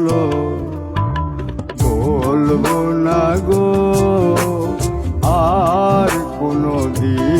হলো বলব না গো আর কোনো দিন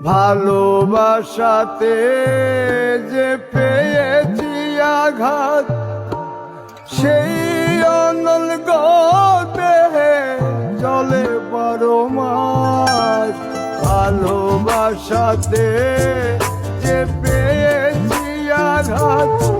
ভালোবাসাতে যে পেয়েছি আঘাত সেই অনল গদেহে বড় মাস ভালোবাসাতে যে পেয়েছি আঘাত